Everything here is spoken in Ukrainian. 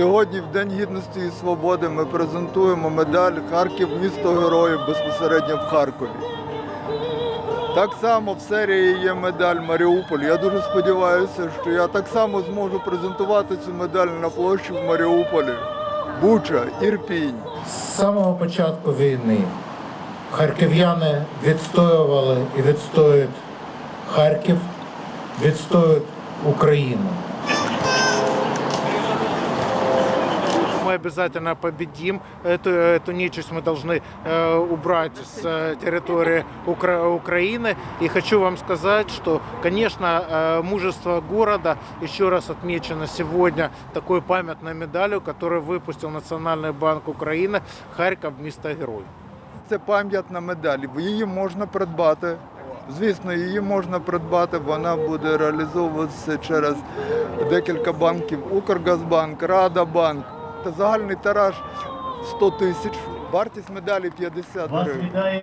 День Гідності і Свободи ми презентуємо медаль Харків місто героїв безпосередньо в Харкові. Так само в серії є медаль Маріуполь. Я дуже сподіваюся, що я так само зможу презентувати цю медаль на площі в Маріуполі. Буча, Ірпінь. З самого початку війни харків'яни відстоювали і відстоюють Харків, відстоюють Україну. Мы обязательно победим. Эту, эту нечисть мы должны э, убрать с э, территории Укра- Украины. И хочу вам сказать, что, конечно, э, мужество города еще раз отмечено сегодня такой памятной медалью, которую выпустил Национальный банк Украины «Харьков. Место герой». Це пам'ятна медаль. Її можна придбати. Звісно, її можна придбати, вона буде реалізовуватися через декілька банків: Укргазбанк, Радабанк. Загальний тираж 100 тисяч. Вартість медалі 50 гривень.